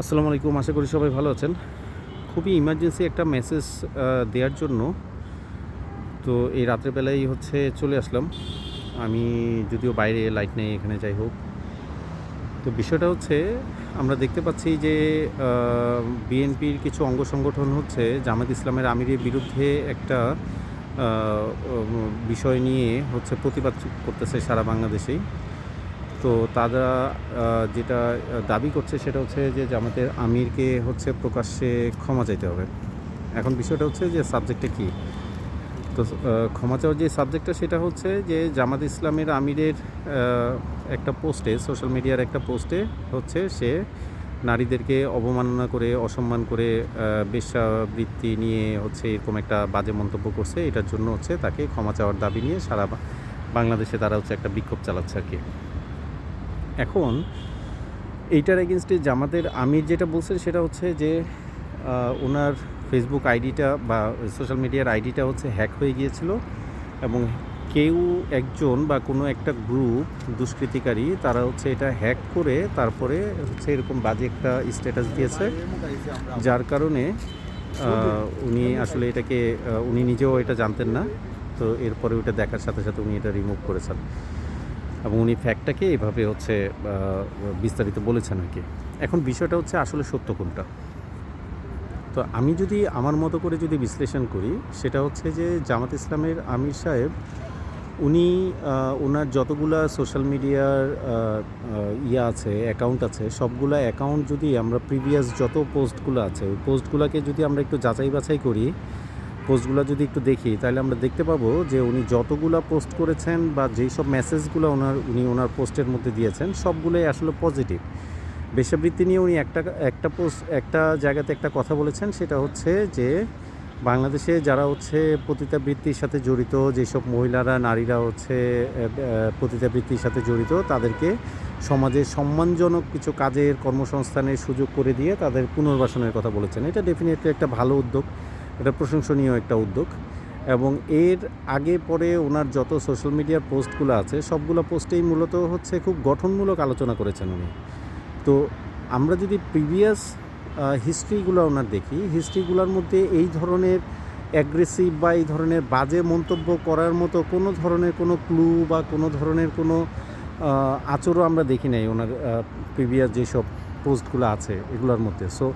আসসালামু আলাইকুম, আশা করি সবাই ভালো আছেন। খুবই ইমার্জেন্সি একটা মেসেজ দেওয়ার জন্য। তো এই রাত্রেবেলায় হচ্ছে চলে আসলাম। আমি যদিও বাইরে লাইট নেই, এখানে যাই হোক। তো বিষয়টা হচ্ছে, আমরা দেখতে পাচ্ছি যে বিএনপির কিছু অঙ্গ সংগঠন হচ্ছে, জামাত ইসলামের আমিরের বিরুদ্ধে একটা বিষয় নিয়ে হচ্ছে প্রতিবাদ করতেছে সারা বাংলাদেশেই। তো তারা যেটা দাবি করছে সেটা হচ্ছে যে জামাতের আমিরকে হচ্ছে প্রকাশ্যে ক্ষমা চাইতে হবে। এখন বিষয়টা হচ্ছে যে সাবজেক্টটা কি? তো ক্ষমা চাওয়ার যে সাবজেক্টটা সেটা হচ্ছে যে জামাত ইসলামের আমিরের একটা পোস্টে সোশ্যাল মিডিয়ার একটা পোস্টে হচ্ছে সে নারীদেরকে অবমাননা করে অসম্মান করে আহ, বেশ্যাবৃত্তি নিয়ে হচ্ছে এরকম একটা বাজে মন্তব্য করছে। এটার জন্য হচ্ছে তাকে ক্ষমা চাওয়ার দাবি নিয়ে সারা বাংলাদেশে তারা হচ্ছে একটা বিক্ষোভ চালাচ্ছে আর কি। এখন এইটার এগেনস্টে জামাতের আমির যেটা বলছে সেটা হচ্ছে যে ওনার ফেসবুক আইডিটা বা সোশ্যাল মিডিয়ার আইডিটা হচ্ছে হ্যাক হয়ে গিয়েছিল এবং কেউ একজন বা কোনো একটা গ্রুপ দুষ্কৃতিকারী তারা হচ্ছে এটা হ্যাক করে তারপরে হচ্ছে এরকম বাজে একটা স্ট্যাটাস দিয়েছে, যার কারণে উনি আসলে এটাকে উনি নিজেও এটা জানতেন না। তো এরপরে ওটা দেখার সাথে সাথে উনি এটা রিমুভ করেছেন। এবং উনি ফ্যাক্টটাকে এভাবে হচ্ছে বিস্তারিত বলেছেন আর কি। এখন বিষয়টা হচ্ছে আসলে সত্য কোনটা? তো আমি যদি আমার মতো করে যদি বিশ্লেষণ করি, সেটা হচ্ছে যে জামাত ইসলামের আমির সাহেব, উনি ওনার যতগুলা সোশ্যাল মিডিয়ার ইয়ে আছে অ্যাকাউন্ট আছে, সবগুলা অ্যাকাউন্ট যদি আমরা প্রিভিয়াস যত পোস্টগুলো আছে, ওই পোস্টগুলোকে যদি আমরা একটু যাচাই বাছাই করি পোস্টগুলো যদি একটু দেখি, তাহলে আমরা দেখতে পাবো যে উনি যতগুলা পোস্ট করেছেন বা যেই সব মেসেজগুলো ওনার, উনি ওনার পোস্টের মধ্যে দিয়েছেন, সবগুলোই আসলে পজিটিভ। বেশাবৃত্তি নিয়ে উনি একটা একটা পোস্ট, একটা জায়গাতে একটা কথা বলেছেন, সেটা হচ্ছে যে বাংলাদেশে যারা হচ্ছে পতিতাবৃত্তির সাথে জড়িত, যেসব মহিলারা, নারীরা হচ্ছে পতিতাবৃত্তির সাথে জড়িত, তাদেরকে সমাজে সম্মানজনক কিছু কাজের কর্মসংস্থানের সুযোগ করে দিয়ে তাদের পুনর্বাসনের কথা বলেছেন। এটা ডেফিনেটলি একটা ভালো উদ্যোগ। এটা প্রশংসনীয় একটা উদ্যোগ। এবং এর আগে পরে ওনার যত সোশ্যাল মিডিয়ার পোস্টগুলো আছে, সবগুলো পোস্টেই মূলত হচ্ছে খুব গঠনমূলক আলোচনা করেছেন উনি। তো আমরা যদি প্রিভিয়াস হিস্ট্রিগুলো ওনার দেখি হিস্ট্রিগুলোর মধ্যে এই ধরনের অ্যাগ্রেসিভ বা এই ধরনের বাজে মন্তব্য করার মতো কোনো ধরনের কোনো ক্লু বা কোনো ধরনের কোনো আচরও আমরা দেখি নাই ওনার প্রিভিয়াস যেসব পোস্টগুলো আছে এগুলোর মধ্যে। সো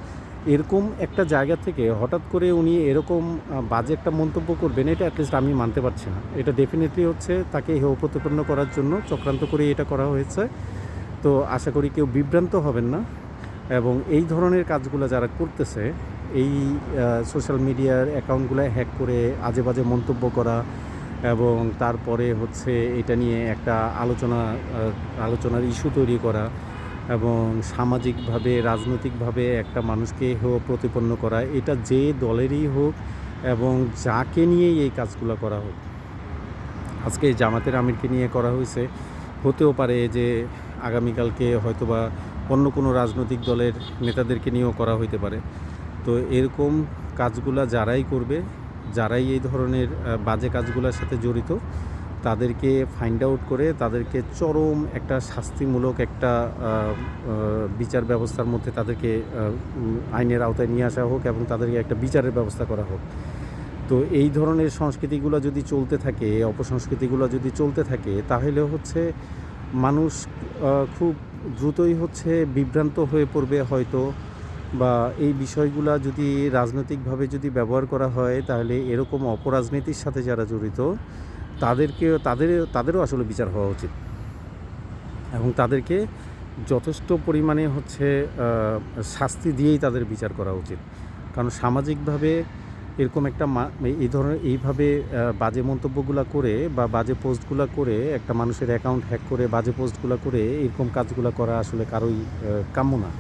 এরকম একটা জায়গা থেকে হঠাৎ করে উনি এরকম বাজে একটা মন্তব্য করবেন, এটা অ্যাটলিস্ট আমি মানতে পারছি না। এটা ডেফিনেটলি হচ্ছে তাকে হেয় প্রতিপন্ন করার জন্য চক্রান্ত করে এটা করা হয়েছে। তো আশা করি কেউ বিভ্রান্ত হবেন না। এবং এই ধরনের কাজগুলো যারা করতেছে, এই সোশ্যাল মিডিয়ার অ্যাকাউন্টগুলো হ্যাক করে আজে বাজে মন্তব্য করা এবং তারপরে হচ্ছে এটা নিয়ে একটা আলোচনা আলোচনার ইস্যু তৈরি করা এবং সামাজিকভাবে, রাজনৈতিকভাবে একটা মানুষকে হোক প্রতিপন্ন করা। এটা যে দলেরই হোক এবং যাকে নিয়েই এই কাজগুলো করা হোক। আজকে জামাতের আমিরকে নিয়ে করা হয়েছে। হতেও পারে যে আগামীকালকে হয়তোবা অন্য কোনো রাজনৈতিক দলের নেতাদেরকে নিয়েও করা হইতে পারে। তো এরকম কাজগুলা যারাই করবে, যারাই এই ধরনের বাজে কাজগুলোর সাথে জড়িত তাদেরকে ফাইন্ড আউট করে তাদেরকে চরম একটা শাস্তিমূলক একটা বিচার ব্যবস্থার মধ্যে তাদেরকে আইনের আওতায় নিয়ে আসা হোক এবং তাদেরকে একটা বিচারের ব্যবস্থা করা হোক। তো এই ধরনের সংস্কৃতিগুলো যদি চলতে থাকে, অপসংস্কৃতিগুলো যদি চলতে থাকে, তাহলে হচ্ছে মানুষ খুব দ্রুতই হচ্ছে বিভ্রান্ত হয়ে পড়বে হয়তো বা এই বিষয়গুলা যদি রাজনৈতিকভাবে যদি ব্যবহার করা হয়, তাহলে এরকম অপরাজনীতির সাথে যারা জড়িত তাদেরকে, তাদের, তাদেরও আসলে বিচার হওয়া উচিত। এবং তাদেরকে যথেষ্ট পরিমাণে হচ্ছে শাস্তি দিয়েই তাদের বিচার করা উচিত। কারণ সামাজিকভাবে এরকম একটা এই ধরনের, এইভাবে বাজে মন্তব্যগুলো করে বা বাজে পোস্টগুলো করে একটা মানুষের অ্যাকাউন্ট হ্যাক করে বাজে পোস্টগুলো করে এরকম কাজগুলো করা আসলে কারোই কাম্য না।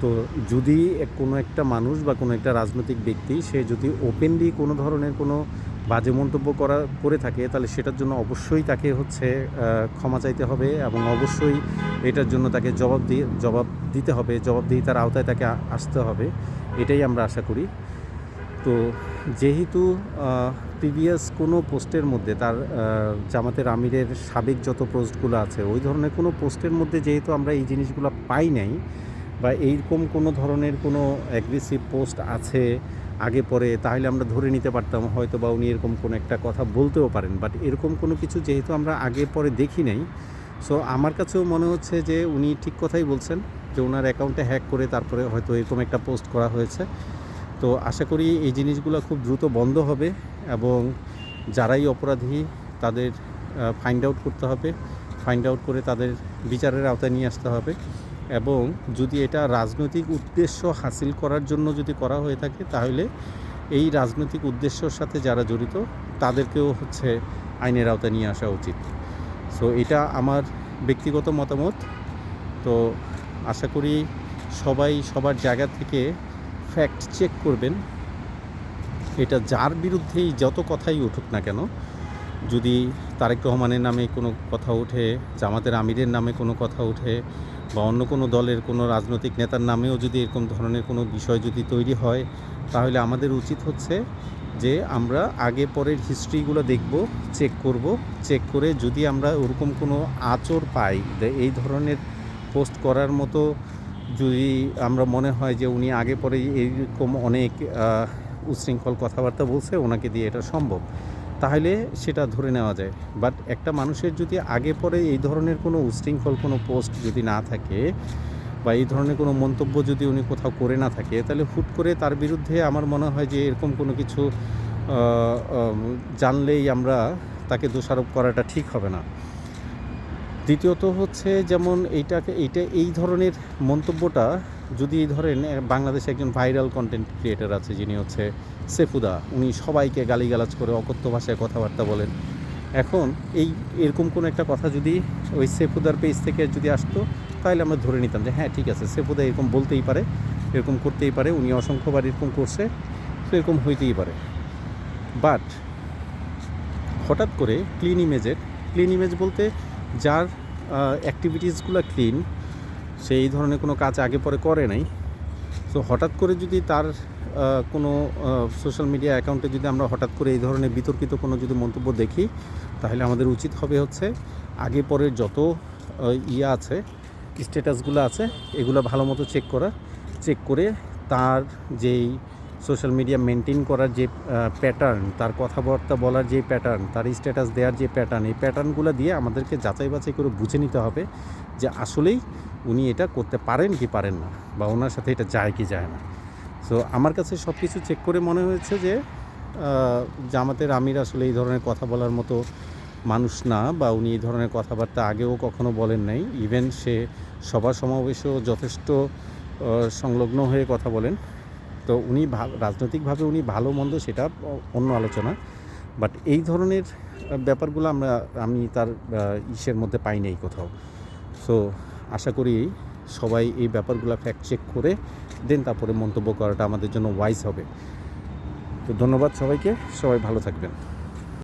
তো যদি কোনো একটা মানুষ বা কোনো একটা রাজনৈতিক ব্যক্তি সে যদি ওপেনলি কোনো ধরনের কোনো বাজে মন্তব্য করা, করে থাকে, তাহলে সেটার জন্য অবশ্যই তাকে হচ্ছে ক্ষমা চাইতে হবে এবং অবশ্যই এটার জন্য তাকে জবাব দিয়ে জবাব দিতে হবে জবাবদিহিতার আওতায় তাকে আসতে হবে। এটাই আমরা আশা করি। তো যেহেতু প্রিভিয়াস কোনো পোস্টের মধ্যে তার জামাতের আমিরের সাবেক যত পোস্টগুলো আছে, ওই ধরনের কোনো পোস্টের মধ্যে যেহেতু আমরা এই জিনিসগুলো পাই নাই বা এইরকম কোনো ধরনের কোনো অ্যাগ্রেসিভ পোস্ট আছে আগে পরে তাহলে আমরা ধরে নিতে পারতাম, হয়তো বা উনি এরকম কোনো একটা কথা বলতেও পারেন। বাট এরকম কোনো কিছু যেহেতু আমরা আগে পরে দেখি নাই সো আমার কাছেও মনে হচ্ছে যে উনি ঠিক কথাই বলছেন যে ওনার অ্যাকাউন্টে হ্যাক করে তারপরে হয়তো এরকম একটা পোস্ট করা হয়েছে। তো আশা করি এই জিনিসগুলো খুব দ্রুত বন্ধ হবে এবং যারাই অপরাধী তাদের ফাইন্ড আউট করতে হবে ফাইন্ড আউট করে তাদের বিচারের আওতায় নিয়ে আসতে হবে। এবং যদি এটা রাজনৈতিক উদ্দেশ্য হাসিল করার জন্য যদি করা হয়ে থাকে, তাহলে এই রাজনৈতিক উদ্দেশ্যর সাথে যারা জড়িত, তাদেরকেও হচ্ছে আইনের আওতায় নিয়ে আসা উচিত। সো এটা আমার ব্যক্তিগত মতামত। তো আশা করি সবাই সবার জায়গা থেকে ফ্যাক্ট চেক করবেন। এটা যার বিরুদ্ধেই যত কথাই উঠুক না কেন, যদি তারেক রহমানের নামে কোনো কথা ওঠে জামাতের আমিরের নামে কোনো কথা ওঠে বা অন্য কোনো দলের কোনো রাজনৈতিক নেতার নামেও যদি এরকম ধরনের কোনো বিষয় যদি তৈরি হয় তাহলে আমাদের উচিত হচ্ছে যে আমরা আগে পরের হিস্ট্রিগুলো দেখব চেক করব চেক করে যদি আমরা ওরকম কোনো আচর পাই এই ধরনের পোস্ট করার মতো যদি আমরা মনে হয় যে উনি আগে পরে এইরকম অনেক আহ, উচ্ছৃঙ্খল কথাবার্তা বলছে ওনাকে দিয়ে এটা সম্ভব। তাহলে সেটা ধরে নেওয়া যায়। বাট একটা মানুষের যদি আগে পরে এই ধরনের কোনো উশৃঙ্খল কোনো পোস্ট যদি না থাকে বা এই ধরনের কোনো মন্তব্য যদি উনি কোথাও করে না থাকে, তাহলে হুট করে তার বিরুদ্ধে আমার মনে হয় যে এরকম কোনো কিছু জানলেই আমরা তাকে দোষারোপ করাটা ঠিক হবে না। দ্বিতীয়ত হচ্ছে যেমন এইটাকে, এইটা এই ধরনের মন্তব্যটা যদি ধরেন বাংলাদেশে একজন ভাইরাল কন্টেন্ট ক্রিয়েটার আছে যিনি হচ্ছে সেফুদা, উনি সবাইকে গালিগালাজ করে অকথ্য ভাষায় কথাবার্তা বলেন। এখন এই এরকম কোনো একটা কথা যদি ওই সেফুদার পেজ থেকে যদি আসতো, তাহলে আমরা ধরে নিতাম যে হ্যাঁ ঠিক আছে, সেফুদা এরকম বলতেই পারে, এরকম করতেই পারে, উনি অসংখ্যবার এরকম করছে তো এরকম হইতেই পারে। বাট হঠাৎ করে ক্লিন ইমেজের ক্লিন ইমেজ বলতে যার অ্যাক্টিভিটিসগুলো ক্লিন সেই ধরনের কোনো কাজ আগে পরে করে নাই। তো হঠাৎ করে যদি তার কোনো সোশ্যাল মিডিয়া অ্যাকাউন্টে যদি আমরা হঠাৎ করে এই ধরনের বিতর্কিত কোনো যদি মন্তব্য দেখি, তাহলে আমাদের উচিত হবে হচ্ছে আগে পরে যত ইয়ে আছে স্ট্যাটাসগুলো আছে, এগুলো ভালো মতো চেক করা। চেক করে তার যেই সোশ্যাল মিডিয়া মেনটেন করার যে প্যাটার্ন তার কথাবার্তা বলার যে প্যাটার্ন তার স্ট্যাটাস দেওয়ার যে প্যাটার্ন এই প্যাটার্নগুলো দিয়ে আমাদেরকে যাচাই বাছাই করে বুঝে নিতে হবে যে আসলেই উনি এটা করতে পারেন কি পারেন না, বা ওনার সাথে এটা যায় কি যায় না। সো আমার কাছে সব কিছু চেক করে মনে হয়েছে যে জামাতের আমির আসলে এই ধরনের কথা বলার মতো মানুষ না, বা উনি এই ধরনের কথাবার্তা আগেও কখনো বলেন নাই। ইভেন সে সভা সমাবেশেও যথেষ্ট সংলগ্ন হয়ে কথা বলেন। তো উনি রাজনৈতিকভাবে উনি ভালো মন্দ সেটা অন্য আলোচনা। বাট এই ধরনের ব্যাপারগুলো আমরা, আমি তার ইসের মধ্যে পাই নাই কোথাও। সো আশা করি সবাই এই ব্যাপারগুলো ফ্যাক্ট চেক করে দেন তারপরে মন্তব্য করাটা আমাদের জন্য ওয়াইজ হবে। তো ধন্যবাদ সবাইকে, সবাই ভালো থাকবেন।